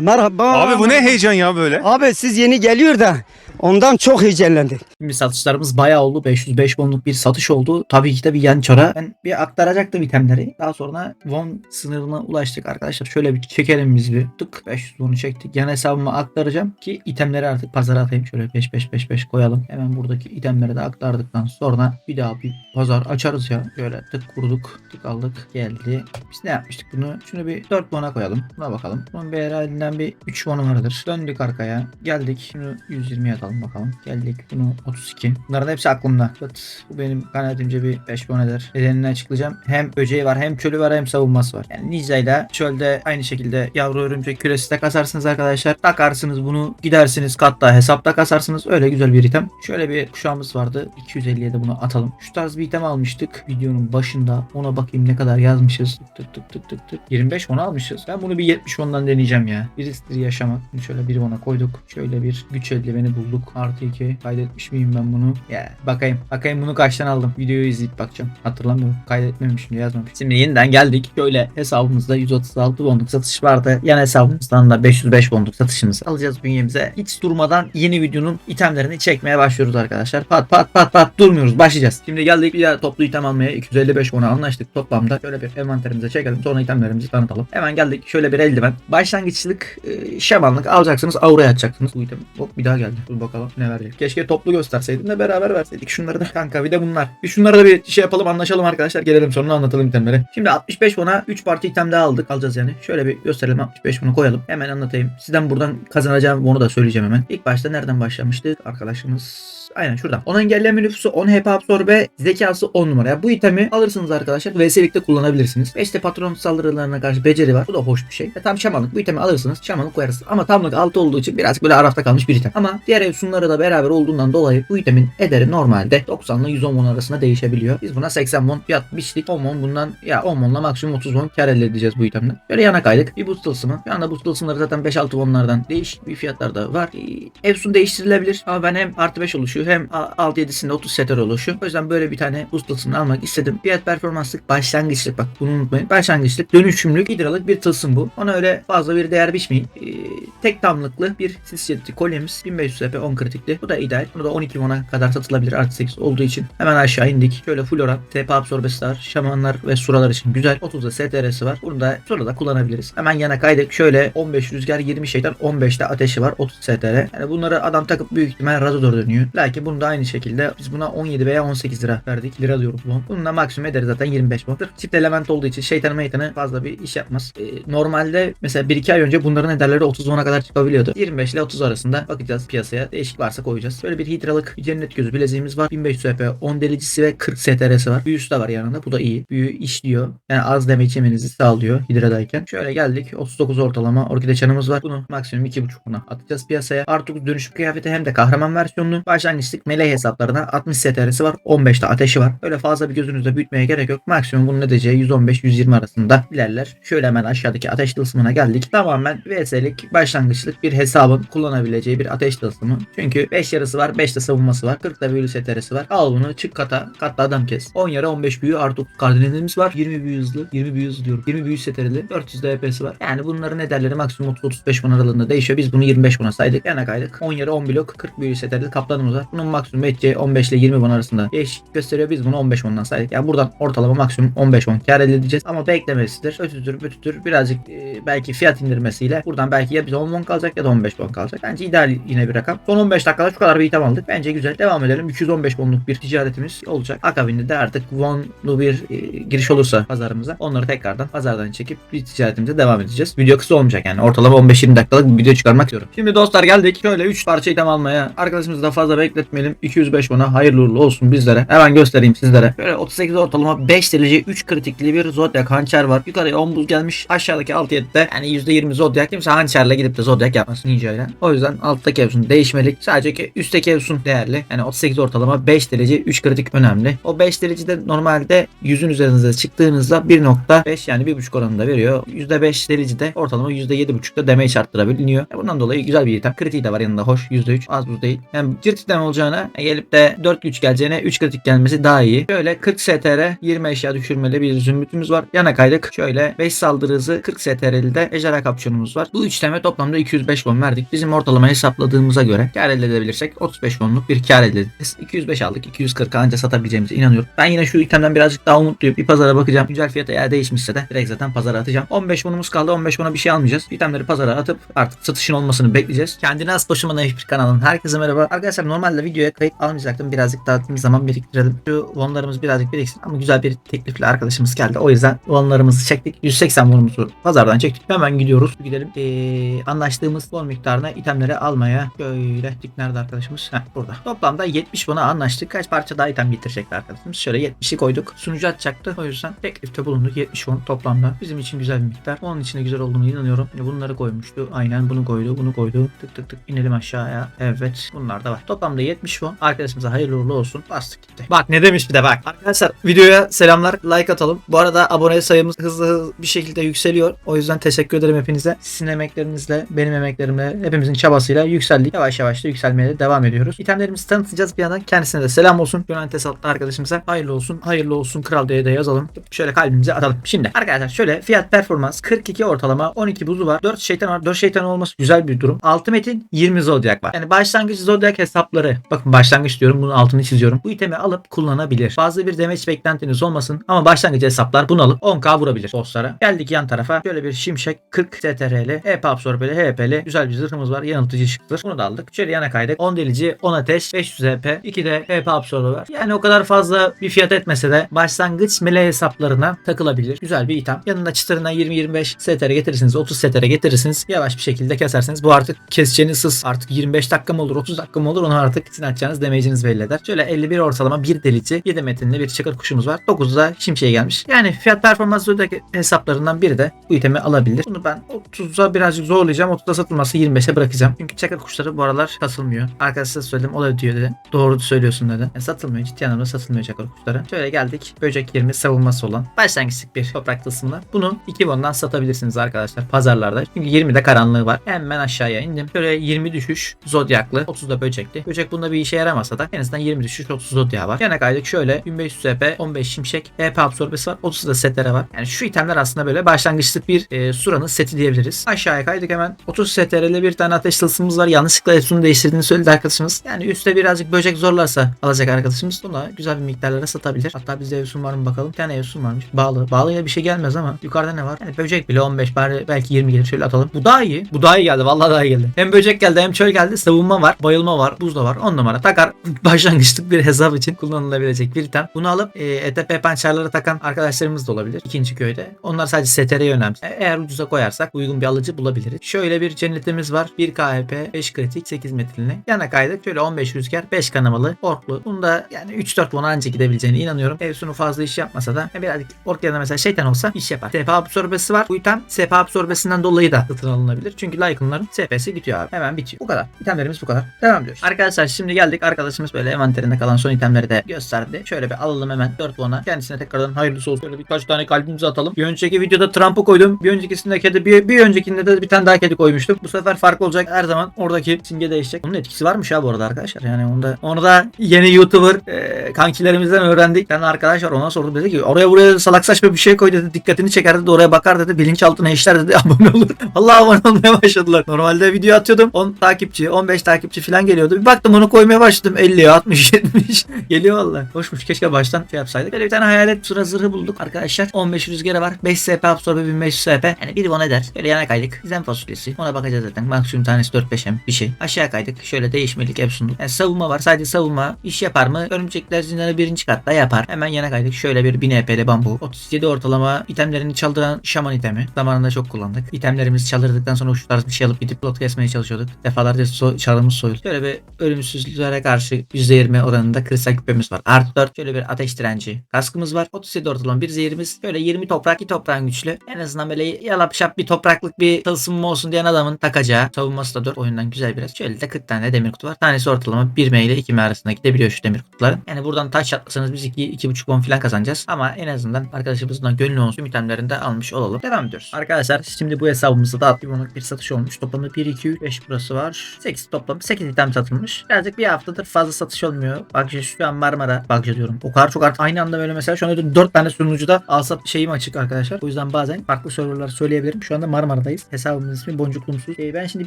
Merhaba. Abi bu ne heyecan ya böyle? Abi siz yeni geliyor da ondan çok heyecanlandık. Şimdi satışlarımız bayağı oldu. 505 wonluk bir satış oldu. Tabii ki de bir yan çara. Ben bir aktaracaktım itemleri. Daha sonra won sınırına ulaştık arkadaşlar. Şöyle bir çekelim biz bir. Tık 500 won'u çektik. Yan hesabıma aktaracağım ki itemleri artık pazara atayım. Şöyle 5 5 5 5 koyalım. Hemen buradaki itemleri de aktardıktan sonra bir daha bir pazar açarız ya. Şöyle tık kurduk. Tık aldık. Geldi. Biz ne yapmıştık bunu? Şunu bir 4 won'a koyalım. Buna bakalım. Bunun bir herhalinden bir 3 won'u vardır. Döndük arkaya. Geldik. Şunu 120 atalım bakalım. Geldik. Bunu 32. Bunların hepsi aklımda. Evet, bu benim kanaatimce bir 5 won eder. Nedenini açıklayacağım. Hem böceği var hem çölü var hem savunması var. Yani Ninja ile çölde aynı şekilde yavru örümcek küresi de kasarsınız arkadaşlar. Takarsınız bunu gidersiniz katta hesapta kasarsınız. Öyle güzel bir item. Şöyle bir kuşağımız vardı. 250'ye de bunu atalım. Şu tarz bir item almıştık videonun başında. Ona bakayım ne kadar yazmışız. Tık tık tık tık tık. 25 onu almışız. Ben bunu bir 70 ondan deneyeceğim ya. Bir risktir yaşamak. Şöyle bir ona koyduk. Şöyle bir güç eldiveni bulduk. Artı 2. Kaydetmiş miyim ben bunu? Ya bakayım. Bakayım bunu kaçtan aldım. Videoyu izleyip bakacağım. Hatırlamıyorum. Kaydetmemişim yazmamış. Şimdi yeniden geldik. Şöyle hesabımızda 136 wonluk satış vardı. Yan hesabımızdan da 505 wonluk satışımızı alacağız bünyemize. Hiç durmadan yeni videonun itemlerini çekmeye başlıyoruz arkadaşlar. Pat pat pat pat durmuyoruz. Başlayacağız. Şimdi geldik bir daha toplu item almaya. 255 won'a anlaştık toplamda. Şöyle bir envanterimize çekelim. Sonra itemlerimizi tanıtalım. Hemen geldik. Şöyle bir eldiven. Başlangıçlık e, şamanlık alacaksınız. Aura'ya atacaksınız. Bu item. Hop bir daha geldi. Dur bakalım ne verecek. Keşke toplu gösterseydim de beraber verseydik şunları da. Kanka bir de bunlar. Bir şunları da bir şey yapalım anlaşalım arkadaşlar. Gelelim sonra anlatalım itemleri. Şimdi 65 won'a 3 parti item daha aldık. Alacağız yani. Şöyle bir gösterelim 65 won'u koyalım. Hemen anlatayım. Sizden buradan kazanacağım onu da söyleyeceğim hemen. İlk başta nereden başlamıştık? Arkadaşımız Aynen şuradan. 10 engelleme nüfusu, 10 HP absorbe, zekası 10 numara. Yani bu itemi alırsınız arkadaşlar. VS'likte kullanabilirsiniz. 5 de patron saldırılarına karşı beceri var. Bu da hoş bir şey. E, tam şamanlık. Bu itemi alırsınız. Şamanlık koyarsınız. Ama tamlık 6 olduğu için birazcık böyle arafta kalmış bir item. Ama diğer efsunları da beraber olduğundan dolayı bu itemin ederi normalde 90 ile 110 won arasında değişebiliyor. Biz buna 80 won fiyat biçtik. 10 won bundan ya 10 wonla maksimum 30 won kar elde edeceğiz bu itemden. Böyle yana kaydık. Bir boost tılsımı. Bir anda boost tılsımları zaten 5-6 wonlardan değişik bir fiyatlar da var. Ee, Efsun değiştirilebilir. Ama ben hem artı 5 oluşuyor hem 6-7'sinde 30 seter oluşu. O yüzden böyle bir tane boost almak istedim. Fiyat performanslık başlangıçlık bak bunu unutmayın. Başlangıçlık dönüşümlük hidralık bir tılsım bu. Ona öyle fazla bir değer biçmeyin. Ee, tek tamlıklı bir sis jeti kolyemiz 1500 HP 10 kritikli. Bu da ideal. Bunu da 12 won'a kadar satılabilir artı 8 olduğu için. Hemen aşağı indik. Şöyle full oran. TP absorbesi var. Şamanlar ve suralar için güzel. 30'da STR'si var. Bunu da sonra da kullanabiliriz. Hemen yana kaydık. Şöyle 15 rüzgar 20 şeytan 15'te ateşi var. 30 STR. Yani bunları adam takıp büyük ihtimal Razador dönüyor. Lakin bunu da aynı şekilde biz buna 17 veya 18 lira verdik. Lira diyoruz bu. Bunun da maksimum ederi zaten 25 won. Sırf Çift element olduğu için şeytanı meytanı fazla bir iş yapmaz. Ee, normalde mesela 1-2 ay önce bunların ederleri 30 won'a kadar çıkabiliyordu. 25 ile 30 arasında bakacağız piyasaya. Değişik varsa koyacağız. Böyle bir hidralık cennet gözü bileziğimiz var. 1500 HP 10 delicisi ve 40 STR'si var. Büyüsü de var yanında. Bu da iyi. Büyü işliyor. Yani az damage yemenizi sağlıyor hidradayken. Şöyle geldik. 39 ortalama orkide çanımız var. Bunu maksimum 2.5 buna atacağız piyasaya. Artık dönüşüm kıyafeti hem de kahraman versiyonlu. Başlangıçlık melee hesaplarına 60 STR'si var. 15'te ateşi var. Öyle fazla bir gözünüzde büyütmeye gerek yok. Maksimum bunun edeceği 115-120 arasında ilerler. Şöyle hemen aşağıdaki ateş tılsımına geldik. Tamamen VS'lik başlangıçlık bir hesabın kullanabileceği bir ateş tılsımı. Çünkü 5 yarısı var 5 de savunması var. 40 da büyülü STR'si var. Al bunu çık kata. Katta adam kes. 10 yara 15 büyü artı kardinalimiz var. 20 büyü hızlı. 20 büyü hızlı diyorum. 20 büyü STR'li. 400 de HP'si var. Yani bunların ederleri maksimum 30-35 bon aralığında değişiyor. Biz bunu 25 bona saydık. Yana kaydık. 10 yara 10 blok 40 büyülü STR'li kaplanımız var. Bunun maksimum edeceği 15 ile 20 bon arasında değişik gösteriyor. Biz bunu 15 bondan saydık. Yani buradan ortalama maksimum 15 bon kar elde edeceğiz. Ama beklemesidir. Ötüdür bütüdür. Birazcık e, belki fiyat indirmesiyle buradan belki ya bize 10 bon kalacak ya da 15 bon kalacak. Bence ideal yine bir rakam. Son 15 dakikada şu kadar bir item aldık. Bence güzel. Devam edelim. 215 bonluk bir ticaretimiz olacak. Akabinde de artık wonlu bir e, giriş olursa pazarımıza onları tekrardan pazardan çekip bir ticaretimize devam edeceğiz. Video kısa olmayacak yani. Ortalama 15-20 dakikalık bir video çıkarmak istiyorum. Şimdi dostlar geldik. Şöyle 3 parça item almaya. Arkadaşımızı da fazla bekletmeyelim. 205 bona hayırlı uğurlu olsun bizlere. Hemen göstereyim sizlere. Şöyle 38 ortalama 5 derece 3 kritikli bir Zodiac hançer var. Yukarıya 10 buz gelmiş. Aşağıdaki 6-7'de yani %20 Zodiac. Kimse hançerle gidip de Zodiac yapmasın ninja ile. O yüzden alttaki evsun değişmelik. Sadece ki üstteki evsun değerli. Yani 38 ortalama 5 derece 3 kritik önemli. O 5 derecede normalde yüzün üzerinize çıktığınızda 1.5 yani 1.5 oranında veriyor. %5 derecede ortalama %7.5'da damage arttırabiliyor. E bundan dolayı güzel bir item. Kritiği de var yanında hoş. %3 az buz değil. Yani cirit item olacağına gelip de 4 güç geleceğine 3 kritik gelmesi daha iyi. Şöyle 40 STR 20 eşya düşürmeli bir zümrütümüz var. Yana kaydık. Şöyle 5 saldırı hızı 40 STR'li de ejderha kapşonumuz var. Bu üçleme toplamda 205 won verdik. Bizim ortalama hesapladığımıza göre kar elde edebilirsek 35 wonluk bir kar elde ederiz. 205 aldık. 240 anca satabileceğimize inanıyorum. Ben yine şu itemden birazcık daha umutluyum. Bir pazara bakacağım. Güncel fiyatı eğer değişmişse de direkt zaten pazara atacağım. 15 wonumuz kaldı. 15 wona bir şey almayacağız. İtemleri pazara atıp artık satışın olmasını bekleyeceğiz. Kendine az başıma naif bir kanalın. Herkese merhaba. Arkadaşlar normalde videoya kayıt almayacaktım. Birazcık daha zaman biriktirelim. Şu wonlarımız birazcık biriksin ama güzel bir teklifle arkadaşımız geldi. O yüzden wonlarımızı çektik. 180 wonumuzu pazardan çektik. Hemen gidiyoruz. Gidelim. Ee, anlaştığımız won miktarına itemleri almaya. Şöyle nerede arkadaşımız? Heh, burada. Toplamda 70 won'a anlaştık. Kaç parça daha item getirecekti arkadaşımız. Şöyle 70'i koyduk. Sunucu atacaktı. O yüzden teklifte bulunduk. 70 won toplamda. Bizim için güzel bir miktar. Onun içinde güzel olduğunu inanıyorum. Yine bunları koymuştu. Aynen bunu koydu. Bunu koydu. Tık tık tık inelim aşağıya. Evet. Bunlar da var. Toplamda 70 won. Arkadaşımıza hayırlı uğurlu olsun. Bastık gitti. Bak ne demiş bir de bak. Arkadaşlar videoya selamlar. Like atalım. Bu arada abone sayımız hızlı hızlı bir şekilde yükseliyor. O yüzden teşekkür ederim hepinize. Sizin emeklerinizle, benim emeklerimle, hepimizin çabasıyla yükseldik. Yavaş yavaş da yükselmeye de devam ediyoruz. İtemlerimizi tanıtacağız bir yandan. Kendisine de selam olsun. Gönen Tesaltlı arkadaşımıza hayırlı olsun. Hayırlı olsun kral diye de yazalım. Şöyle kalbimize atalım. Şimdi arkadaşlar şöyle fiyat performans 42 ortalama 12 buzu var. 4 şeytan var. 4 şeytan olması güzel bir durum. 6 metin 20 zodyak var. Yani başlangıç zodyak hesapları. Bakın başlangıç diyorum. Bunun altını çiziyorum. Bu itemi alıp kullanabilir. Fazla bir damage beklentiniz olmasın. Ama başlangıç hesaplar bunu alıp 10k vurabilir bosslara. Geldik yan tarafa. Şöyle bir şimşek 40 STR'li, EP absorbeli, HP'li güzel bir zırhımız var. Yanıltıcı şıktır. Bunu da aldık. Şöyle yana kaydık. 10 delici, 10 ateş, 500 HP, 2 de HP absorbe var. Yani o kadar fazla bir fiyat etmese de başlangıç melee hesaplarına takılabilir. Güzel bir item. Yanına çıtırına 20-25 STR getirirsiniz, 30 STR getirirsiniz. Yavaş bir şekilde kesersiniz. Bu artık keseceğiniz hız artık 25 dakika mı olur, 30 dakika mı olur onu artık sizin atacağınız damage'iniz belli eder. Şöyle 51 ortalama bir delici, 7 metinli bir çakır kuşumuz var. 9'da şimşeğe gelmiş. Yani fiyat performans ödeki hesaplarından biri de bu itemi alabilir. Bunu ben 30'a birazcık zorlayacağım. 30'da satılması 25'e bırakacağım. Çünkü çakır kuşları bu aralar satılmıyor. Arkadaşlar söyledim o da diyor dedi. Doğru söylüyorsun dedi. Yani satılmıyor. Ciddi anlamda satılmıyor çakır kuşları. Şöyle geldik. Böcek 20 savunması olan başlangıçlık bir toprak tılsımla. Bunu 2 bondan satabilirsiniz arkadaşlar pazarlarda. Çünkü 20'de karanlığı var. Hemen aşağıya indim. Şöyle 20 düşüş zodyaklı. 30'da böcekli. Böcek bunda bir işe yaramasa da en azından 20 düşüş 30 zodya var. Yana kaydık şöyle 1500 EP 15 şimşek EP absorbesi var. 30 da setlere var. Yani şu itemler aslında böyle başlangıçlık bir e, Sura'nın seti diyebiliriz. Aşağıya kaydık hemen. 30 STR'li bir tane ateş tılsımımız var. Yanlışlıkla Efsun'u değiştirdiğini söyledi arkadaşımız. Yani üstte birazcık böcek zorlarsa alacak arkadaşımız. Buna güzel bir miktarlara satabilir. Hatta bizde Efsun var mı bakalım. Bir tane Efsun varmış. Bağlı. Bağlıyla bir şey gelmez ama yukarıda ne var? Yani böcek bile 15 bari belki 20 gelir. Şöyle atalım. Bu daha iyi. Bu daha iyi geldi. Vallahi daha iyi geldi. Hem böcek geldi hem çöl geldi. Savunma var. Bayılma var. Buz da var. 10 numara. Takar başlangıçlık bir hesap için kullanılabilecek bir item. Bunu alıp e, ETP pançerleri takan arkadaşlarımız da olabilir. ikinci köyde. Onlar sadece STR'ye önemli. E, Eğer ucuza koyarsak uygun bir alıcı bulabiliriz. Şöyle bir cennetimiz var. 1 KHP, 5 kritik, 8 metinli. Yana kaydık. Şöyle 15 rüzgar, 5 kanamalı, orklu. Bunda yani 3-4 bona anca gidebileceğine inanıyorum. Evsunu fazla iş yapmasa da e, birazcık ork yerine mesela şeytan olsa iş yapar. SP absorbesi var. Bu item SP absorbesinden dolayı da satın alınabilir. Çünkü Lycan'ların SP'si bitiyor abi. Hemen bitiyor. Bu kadar. İtemlerimiz bu kadar. Devam ediyoruz. Arkadaşlar şimdi geldik. Arkadaşımız böyle envanterinde kalan son itemleri de gösterdi. Şöyle bir alalım hemen 4 bona. Kendisine tekrardan hayırlısı olsun. Şöyle birkaç tane kalbimizi atalım. Bir önceki videoda Trump'ı koydum. Bir öncekisinde kedi bir, bir öncekinde de bir tane daha kedi koymuştum. Bu sefer farklı olacak. Her zaman oradaki simge değişecek. Onun etkisi varmış ha bu arada arkadaşlar. Yani onda onu da yeni YouTuber e, kankilerimizden öğrendik. Bir tane arkadaş var ona sordum dedi ki oraya buraya salak saçma bir şey koy dedi. Dikkatini çeker dedi. Oraya bakar dedi. Bilinçaltına işler dedi. Abone olur. Allah abone olmaya başladılar. Normalde video atıyordum. 10 takipçi, 15 takipçi falan geliyordu. Bir baktım onu koymaya başladım. 50, 60, 70. Geliyor valla. Hoşmuş. Keşke baştan şey yapsaydık. Böyle bir tane hayalet sıra zırhı bulduk arkadaşlar. 15 rüzgarı var. 5 SP absorbe 1500 SP. Yani biri ona eder. Böyle yana kaydık. Gizem fasulyesi. Ona bakacağız zaten. Maksimum tanesi 4-5 bir şey. Aşağı kaydık. Şöyle değişmelik hep sunduk. Yani savunma var. Sadece savunma. iş yapar mı? Örümcekler zindanı birinci katta yapar. Hemen yana kaydık. Şöyle bir 1000 EP'li bambu. 37 ortalama itemlerini çaldıran şaman itemi. Zamanında çok kullandık. İtemlerimizi çaldırdıktan sonra şu bir şey alıp gidip plot kesmeye çalışıyorduk. Defalarca so çarımız soyuldu. Şöyle bir ölümsüzlüklere karşı %20 oranında kristal küpemiz var. Artı 4 şöyle bir ateş direnci kaskımız var. 37 ortalama bir zehirimiz. Şöyle 20 toprak, 2 toprağın güçlü. En azından böyle yalap şap bir topraklık bir tılsımım olsun diyen adamın takacağı. Savunması da 4 oyundan güzel biraz. Şöyle de 40 tane demir kutu var. Tanesi ortalama 1 M ile 2 M arasında gidebiliyor şu demir kutuların. Yani buradan taş atlasanız biz 2 2,5 won falan kazanacağız. Ama en azından arkadaşımızdan gönlü olsun. İtemlerini de almış olalım. Devam ediyoruz. Arkadaşlar şimdi bu hesabımızda da bir bir satış olmuş. Toplamda 1, 2, 3, 5 burası var. 8 toplam 8 item satılmış. Birazcık bir haftadır fazla satış olmuyor. Bak işte şu an Marmara. Bak diyorum. O kadar çok artık aynı anda böyle mesela şu anda 4 tane sunucuda al sat şeyim açık arkadaşlar. O yüzden bazen farklı serverlar söyleyebilirim. Şu anda Marmara'dayız. Hesabımın ismi Boncuklu Musul. Ee, ben şimdi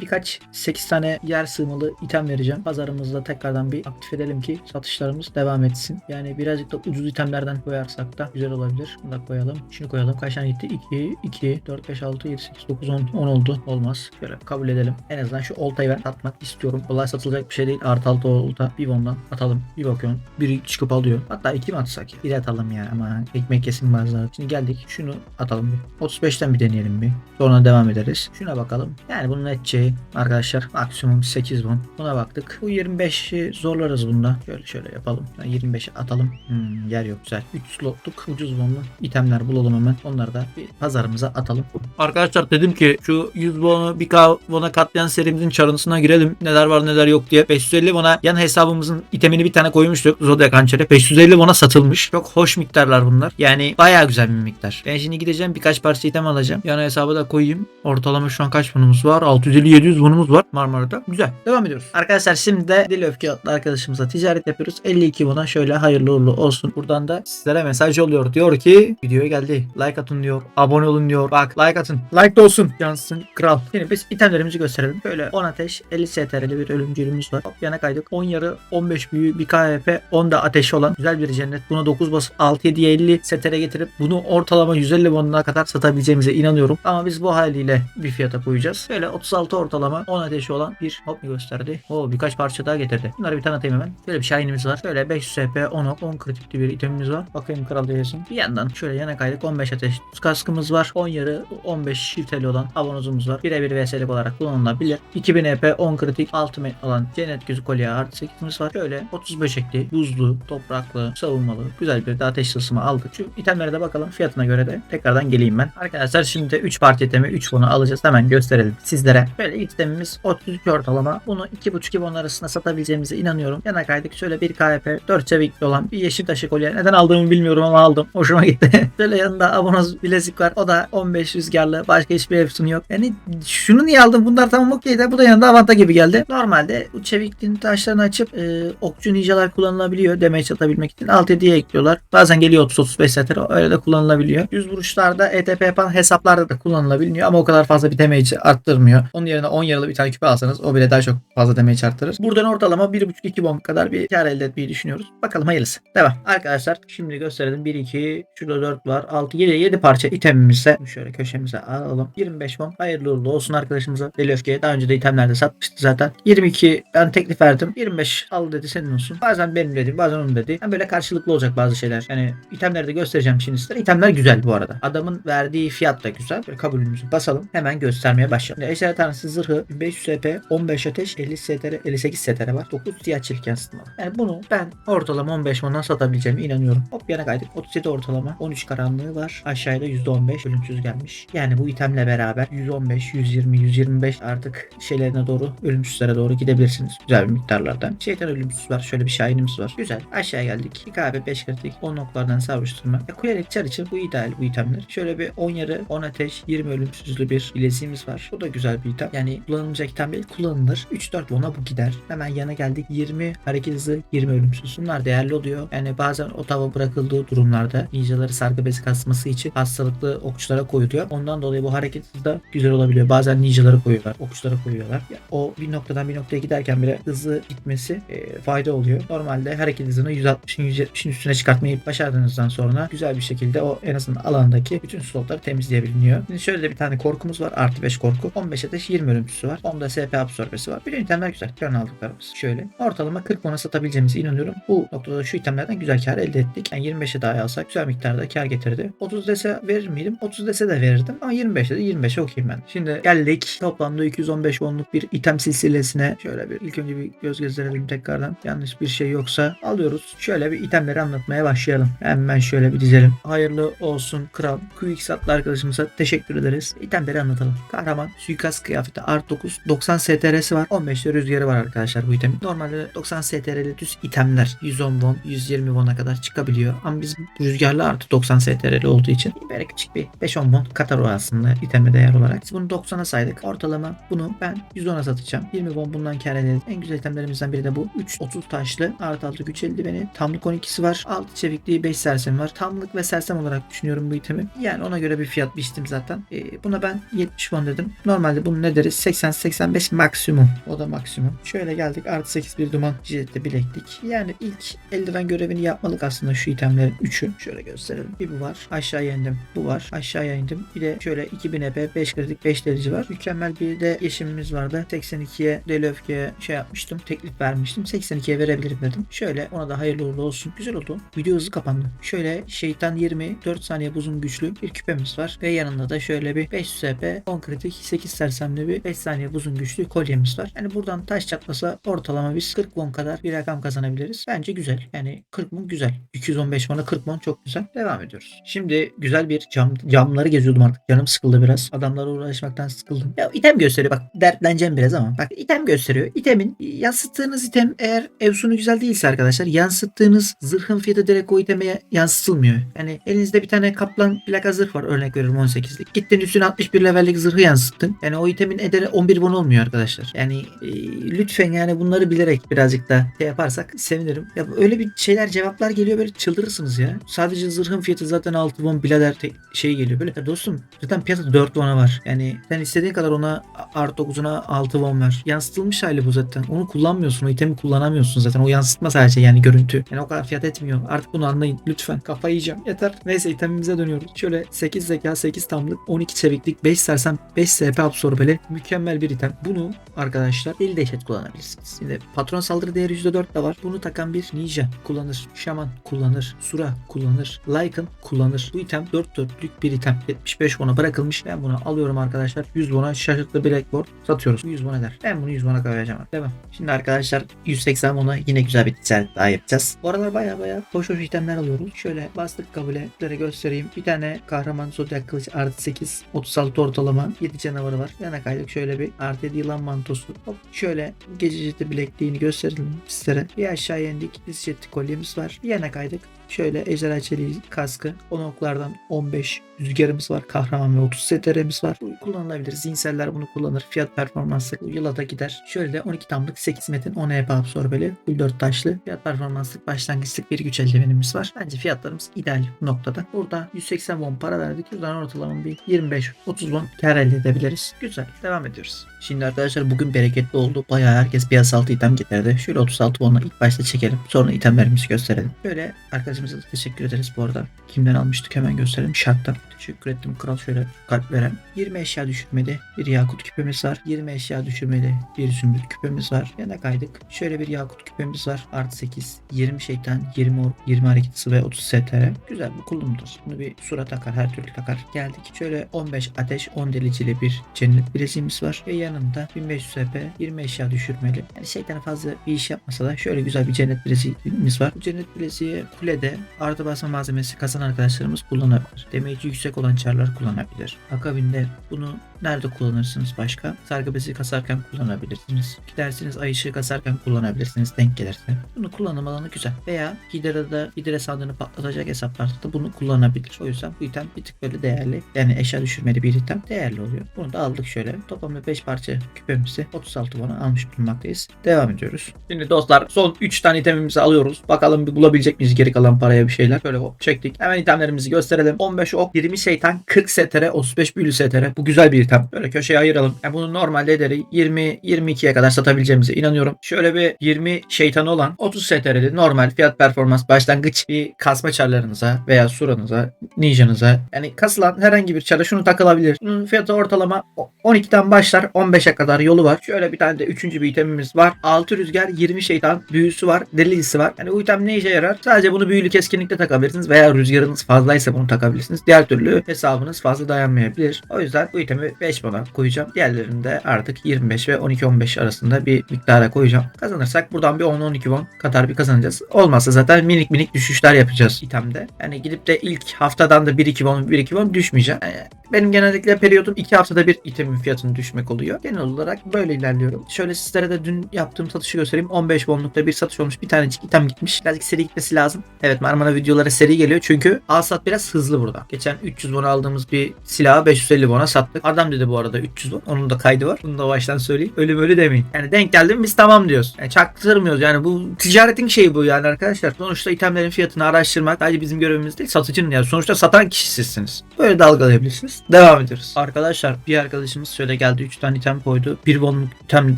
birkaç 8 tane yer sığmalı item vereceğim. Pazarımızda tekrardan bir aktif edelim ki satışlarımız devam etsin. Yani birazcık da ucuz itemlerden koyarsak da güzel olabilir. Bunu da koyalım. Şunu koyalım. Kaç tane gitti? 2, 2, 4, 5, 6, 7, 8, 9, 10, 10 oldu. Olmaz. Şöyle kabul edelim. En azından şu oltayı ben satmak istiyorum. Kolay satılacak bir şey değil. Artı altı olta bir bondan atalım. Bir bakıyorum. Biri çıkıp alıyor. Hatta iki mi atsak? Bir atalım ya ama ekmek kesin bazıları. Şimdi geldik. Şunu atalım bir. 35'ten bir deneyelim bir. Sonra devam ederiz. Şuna bakalım. Yani bunun edeceği arkadaşlar maksimum 8 bon. Buna baktık. Bu 25'i zorlarız bunda. Şöyle şöyle yapalım. 25'i atalım. Hmm, yer yok güzel. 3 slotluk ucuz bonlu itemler bulalım hemen. Onları da bir pazarımıza atalım. Arkadaşlar dedim ki şu 100 bonu 1K bona katlayan serimizin çarınısına girelim. Neler var neler yok diye. 550 bona yan hesabımızın itemini bir tane koymuştuk. Zodiac hançeri. 550 bona satılmış. Çok hoş miktarlar bunlar. Yani bayağı güzel bir miktar. Ben şimdi gideceğim birkaç parça item alacağım. Yan hesaba da koyayım. Ortalama şu an kaç bonumuz var? 650-700 bonumuz var Marmara'da. Güzel. Devam ediyoruz. Arkadaşlar şimdi de Deli Öfke adlı arkadaşımıza ticaret yapıyoruz. 52 bona şöyle hayırlı uğurlu olsun. Buradan da sizlere mesaj oluyor. Diyor ki videoya geldi. Like atın diyor. Abone olun diyor. Bak like atın. Like de olsun. Yansın kral. Şimdi biz itemlerimizi gösterelim. Böyle 10 ateş 50 STR'li bir ölümcülümüz var. Hop yana kaydık. 10 yarı 15 büyü bir KHP 10 da ateşi olan güzel bir cennet. Buna 9 basıp 6-7'ye 50 STR getirip bunu ortalama 150 bonuna kadar satabileceğimize inanıyorum. Ama biz bu haliyle bir fiyata koyacağız. Böyle 36 ortalama 10 ateşi olan bir hop gösterdi. Oo birkaç parça daha getirdi. Bunları bir tanıtayım hemen. Böyle bir şahinimiz var. Böyle 5 SP 10 ok 10 kritikli bir itemimiz var. Bakayım kral diyesin. Bir yandan şöyle yana kaydık 15 ateş kaskımız var. 10 yarı 15 şifreli olan avanozumuz var. Birebir VS'lik olarak kullanılabilir. 2000 EP 10 kritik ultimate alan cennet gözü kolye artı 8'imiz var. Şöyle 35 ekli, buzlu, topraklı, savunmalı güzel bir de ateş tılsımı aldık. Şu itemlere de bakalım fiyatına göre de tekrardan geleyim ben. Arkadaşlar şimdi 3 parti itemi 3 bunu alacağız. Hemen gösterelim sizlere. Böyle ilk itemimiz 33 ortalama. Bunu 2.5 bon arasında satabileceğimize inanıyorum. Yana kaydık şöyle bir KP 4 çevikli olan bir yeşil taşı kolye. Neden aldığımı bilmiyorum ama aldım. Hoşuma gitti. Şöyle yanında abonoz bilezik var. O da 15 rüzgarlı. Başka hiçbir efsun yok. Yani şunu niye aldım? Bunlar tamam okey de bu da yanında avanta gibi geldi. Normalde bu çevikliğin taşlarını açıp e, okçu ninjalar kullanılabiliyor. Demeye çatabilmek için. Alt hediye ekliyorlar. Bazen geliyor 30-35 sefer. Öyle de kullanılabiliyor. Yüz vuruşlarda ETP yapan hesaplarda da kullanılabiliyor. Ama o kadar fazla bir damage arttırmıyor. Onun yerine 10 yaralı bir tane küpe alsanız o bile daha çok fazla damage arttırır. Buradan ortalama 1.5-2 bomb kadar bir kar elde etmeyi düşünüyoruz. Bakalım hayırlısı. Devam. Arkadaşlar şimdi gösterelim. 1, 2, şurada 4 var. 6, 7, 7 parça itemimizse şöyle köşemize alalım. 25 bomb. Hayırlı uğurlu olsun arkadaşımıza. Deli öfkeye daha önce de itemlerde satmıştı zaten. 22 ben teklif verdim. 25 al dedi senin olsun. Bazen benim dedim bazen onun dedi. Hem böyle karşılıklı olacak bazı şeyler. Yani itemleri de göstereceğim şimdi sizlere. İtemler güzel bu arada. Adamın verdiği fiyat da güzel. Böyle kabulümüzü basalım. Hemen göstermeye başlayalım. Şimdi Ejderha Tanrısı zırhı 500 SP 15 ateş 50 STR 58 STR var. 9 siyah çirkin aslında. Yani bunu ben ortalama 15 mandan satabileceğime inanıyorum. Hop yana kaydık. 37 ortalama. 13 karanlığı var. Aşağıda %15 ölümsüz gelmiş. Yani bu itemle beraber 115, 120, 125 artık şeylerine doğru ölümsüzlere doğru gidebilirsiniz. Güzel bir miktarlardan. Şeytan ölümsüz var. Şöyle bir şahinimiz var. Güzel. Aşağı geldik. 2 KB 5 kritik. 10 oklardan savuşturma. E, kuyelik çar için bu ideal bu itemler. Şöyle bir 10 yarı 10 ateş 20 ölümsüzlü bir bileziğimiz var. Bu da güzel bir item. Yani kullanılmayacak item değil. Kullanılır. 3-4 bona bu gider. Hemen yana geldik. 20 hareket hızı 20 ölümsüz. Bunlar değerli oluyor. Yani bazen o tava bırakıldığı durumlarda ninjaları sargı bezi kasması için hastalıklı okçulara koyuluyor. Ondan dolayı bu hareket hızı da güzel olabiliyor. Bazen ninjaları koyuyorlar. Okçulara koyuyorlar. Ya, o bir noktadan bir noktaya giderken bile hızlı gitmesi e, fayda oluyor. Normalde hareket hızını 160'ın 170'in üstüne çıkartmayı başardığınızdan sonra güzel bir şekilde o en azından alandaki bütün slotları temizleyebiliyor. Şimdi şöyle de bir tane korkumuz var. Artı 5 korku. 15 ateş 20 ölümcüsü var. 10'da SP absorbesi var. Bütün itemler güzel. Plan aldıklarımız. Şöyle. Ortalama 40 bona satabileceğimize inanıyorum. Bu noktada şu itemlerden güzel kar elde ettik. Yani 25'e daha alsak güzel miktarda kar getirdi. 30 dese verir miydim? 30 dese de verirdim. Ama 25'e de 25'e okuyayım ben. Şimdi geldik. Toplamda 215 bonluk bir item silsilesine. Şöyle bir ilk önce bir göz gezdirelim tekrardan. Yanlış bir şey yoksa alıyoruz. Şöyle bir itemleri anlatmaya başlayalım. Hemen şöyle bir dizelim. Hayırlı olsun kral. QX adlı arkadaşımıza teşekkür ederiz. İtemleri anlatalım. Kahraman suikast kıyafeti art 9. 90 STR'si var. 15 de rüzgarı var arkadaşlar bu itemin. Normalde 90 STR'li düz itemler 110 won, 120 won'a kadar çıkabiliyor. Ama biz rüzgarlı artı 90 STR'li olduğu için böyle küçük bir 5-10 won katar o aslında iteme değer olarak. Biz bunu 90'a saydık. Ortalama bunu ben 110'a satacağım. 20 won bundan kar ederim. En güzel itemlerimizden biri de bu. 3 30 taşlı artı altı güç eldiveni. Tamlık 12'si var. 6 çevikliği 5 sersem var. Tamlık ve sersem olarak düşünüyorum bu itemi. Yani ona göre bir fiyat biçtim zaten. Ee, buna ben 70 won dedim. Normalde bunu ne deriz? 80-85 maksimum. O da maksimum. Şöyle geldik. Artı 8 bir duman jilette bileklik. Yani ilk eldiven görevini yapmalık aslında şu itemlerin 3'ü. Şöyle gösterelim. Bir bu var. Aşağıya indim. Bu var. Aşağıya indim. Bir de şöyle 2000 EP 5 kritik 5 delici var. Mükemmel bir de yeşimimiz vardı. 82'ye deli öfkeye şey yapmıştım. Teklif vermiştim. 82'ye verebilirim dedim. Şöyle ona da hayırlı uğurlu olsun. Güzel oldu. Video hızlı kapandı. Şöyle şeytan 20 4 saniye buzun güçlü bir küpemiz var. Ve yanında da şöyle bir 500 EP 10 kritik 8 sersemli bir 5 saniye buzun güçlü kolyemiz var. Yani buradan taş çatlasa ortalama biz 40 won kadar bir rakam kazanabiliriz. Bence güzel. Yani 40 won güzel. 215 won'a 40 won çok güzel. Devam ediyoruz. Şimdi güzel bir cam camları geziyordum artık. Canım sıkıldı biraz. Adamlara uğraşmaktan sıkıldım. Ya item gösteriyor bak dertleneceğim biraz ama bak item gösteriyor. İtemin yansıttığınız item eğer evsunu güzel değilse arkadaşlar yansıttığınız zırhın fiyatı direkt o iteme yansıtılmıyor. Yani elinizde bir tane kaplan plaka zırh var örnek veriyorum 18'lik. Gittin üstüne 61 levellik zırhı yansıttın. Yani o itemin ederi 11 won olmuyor arkadaşlar. Yani e, lütfen yani bunları bilerek birazcık da şey yaparsak sevinirim. Ya öyle bir şeyler cevaplar geliyor böyle çıldırırsınız ya. Sadece zırhın fiyatı zaten 6 won birader tek şey geliyor böyle. Ya dostum zaten piyasada 4 won'a var. Yani sen istediğin kadar ona artı 9'una 6 won ver. Yansıtılmış hali bu zaten. Onu kullanmıyorsun. O itemi kullanamıyorsun zaten. O yansıtma sadece yani görüntü. Yani o kadar fiyat etmiyor. Artık bunu anlayın. Lütfen. Kafayı yiyeceğim. Yeter. Neyse itemimize dönüyoruz. Şöyle 8 zeka, 8 tamlık, 12 çeviklik, 5 sersem, 5 SP absorbeli mükemmel bir item. Bunu arkadaşlar el dehşet kullanabilirsiniz. Şimdi patron saldırı değeri %4 de var. Bunu takan bir ninja kullanır. Şaman kullanır. Sura kullanır. Lycan kullanır. Bu item 4 dörtlük bir item. 75 won'a bırakılmış. Ben bunu alıyorum arkadaşlar. 100 won'a şaşırtlı blackboard satıyoruz. 100 won eder. Ben bunu 100 won'a koyacağım. Devam. Şimdi arkadaşlar 180 won'a yine güzel bir ticaret daha yapacağız. Bu aralar baya baya hoş hoş itemler alıyoruz. Şöyle bastık kabule. Sizlere göstereyim. Bir tane kahraman zodyak kılıç artı 8 36 ortalama 7 canavarı var. Yana kaydık şöyle bir artı 7 yılan mantosu. Hop şöyle gece bilekliğini gösterelim sizlere. Bir aşağıya indik. Diz ciddi kolyemiz var. Yana kaydık. Şöyle ejderha çeliği kaskı. On oklardan 15 rüzgarımız var. Kahraman ve 30 STR'miz var. Bu kullanılabilir. Zinseller bunu kullanır. Fiyat performansı bu yıla da gider. Şöyle de 12 tamlık 8 metin 10 EP absorbeli. Full 4 taşlı. Fiyat performanslık başlangıçlık bir güç eldivenimiz var. Bence fiyatlarımız ideal noktada. Burada 180 won para verdik. Buradan ortalama bir 25-30 won kar elde edebiliriz. Güzel. Devam ediyoruz. Şimdi arkadaşlar bugün bereketli oldu. Bayağı herkes piyasa altı item getirdi. Şöyle 36 won'la ilk başta çekelim. Sonra itemlerimizi gösterelim. Şöyle arkadaşımıza da teşekkür ederiz bu arada. Kimden almıştık hemen gösterelim. Shark'tan. Teşekkür ettim kral şöyle kalp veren. 20 eşya düşürmeli bir yakut küpemiz var. 20 eşya düşürmeli bir zümrüt küpemiz var. Yana kaydık. Şöyle bir yakut küpemiz var. Artı 8. 20 şeytan, 20 ork, 20 hareket ve 30 STR. Güzel bu kullanılır. Bunu bir sura takar, her türlü takar. Geldik. Şöyle 15 ateş, 10 delicili bir cennet bileziğimiz var. Ve yanında 1500 SP, 20 eşya düşürmeli. Yani şeytan fazla bir iş yapmasa da şöyle güzel bir cennet bileziğimiz var. Bu cennet bileziği kulede artı basma malzemesi kasan arkadaşlarımız kullanabilir. Demeyi yüksek olan çarlar kullanabilir. Akabinde bunu nerede kullanırsınız başka? Sargı bezi kasarken kullanabilirsiniz. Gidersiniz ay ışığı kasarken kullanabilirsiniz denk gelirse. Bunu kullanım alanı güzel. Veya Hidra'da Hidra sandığını patlatacak hesaplarda da bunu kullanabilir. O yüzden bu item bir tık böyle değerli. Yani eşya düşürmeli bir item değerli oluyor. Bunu da aldık şöyle. Toplamda 5 parça küpemizi 36 bana almış bulunmaktayız. Devam ediyoruz. Şimdi dostlar son 3 tane itemimizi alıyoruz. Bakalım bir bulabilecek miyiz geri kalan paraya bir şeyler. Şöyle hop çektik. Hemen itemlerimizi gösterelim. 15 ok, 20 şeytan, 40 STR, 35 büyülü STR. Bu güzel bir item. Böyle köşeye ayıralım. Yani bunun normalde ederi 20-22'ye kadar satabileceğimize inanıyorum. Şöyle bir 20 şeytanı olan 30 STR'li normal fiyat performans başlangıç bir kasma çarlarınıza veya suranıza, ninjanıza yani kasılan herhangi bir çara şunu takılabilir. Bunun fiyatı ortalama 12'den başlar 15'e kadar yolu var. Şöyle bir tane de üçüncü bir itemimiz var. 6 rüzgar 20 şeytan büyüsü var. Delisi var. Yani bu item ne işe yarar? Sadece bunu büyülü keskinlikle takabilirsiniz veya rüzgarınız fazlaysa bunu takabilirsiniz. Diğer türlü hesabınız fazla dayanmayabilir. O yüzden bu itemi 5 bana koyacağım. Diğerlerini de artık 25 ve 12-15 arasında bir miktara koyacağım. Kazanırsak buradan bir 10-12 won kadar bir kazanacağız. Olmazsa zaten minik minik düşüşler yapacağız itemde. Yani gidip de ilk haftadan da 1-2 won 1-2 won düşmeyeceğim. Yani Benim genellikle periyodum 2 haftada bir itemin fiyatının düşmek oluyor. Genel olarak böyle ilerliyorum. Şöyle sizlere de dün yaptığım satışı göstereyim. 15 bonlukta bir satış olmuş. Bir tanecik item gitmiş. Birazcık seri gitmesi lazım. Evet Marmara videoları seri geliyor. Çünkü alsat biraz hızlı burada. Geçen 300 bon aldığımız bir silahı 550 bona sattık. Adam dedi bu arada 300 bon. Onun da kaydı var. Bunu da baştan söyleyeyim. Öyle böyle demeyin. Yani denk geldi mi biz tamam diyoruz. Yani çaktırmıyoruz. Yani bu ticaretin şeyi bu yani arkadaşlar. Sonuçta itemlerin fiyatını araştırmak sadece bizim görevimiz değil. Satıcının yani. Sonuçta satan kişi sizsiniz. Böyle dalgalayabilirsiniz. Devam ediyoruz. Arkadaşlar bir arkadaşımız şöyle geldi. 3 tane item koydu. Bir bonluk item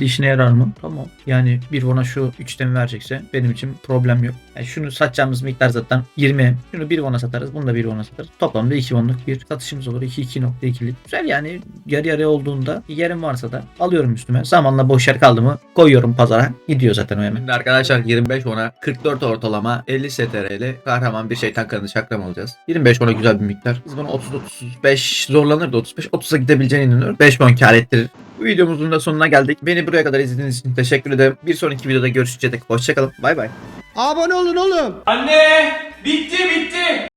işine yarar mı? Tamam. Yani bir bona şu 3 itemi verecekse benim için problem yok. Yani şunu satacağımız miktar zaten 20. Şunu bir bona satarız. Bunu da bir bona satarız. Toplamda 2 bonluk bir satışımız olur. 2 2.2'lik. Güzel yani yarı yarıya olduğunda yerim varsa da alıyorum üstüme. Zamanla boş yer kaldı mı koyuyorum pazara. Gidiyor zaten o hemen. Şimdi arkadaşlar 25 ona 44 ortalama 50 STR'li kahraman bir şeytan kanı çakram alacağız. 25 ona güzel bir miktar. Biz bunu 30-35 zorlanır da 35 30'a gidebileceğine inanıyorum. 5 bon kar ettirir. Bu videomuzun da sonuna geldik. Beni buraya kadar izlediğiniz için teşekkür ederim. Bir sonraki videoda görüşeceğiz. Hoşçakalın. Bay bay. Abone olun oğlum. Anne! Bitti bitti!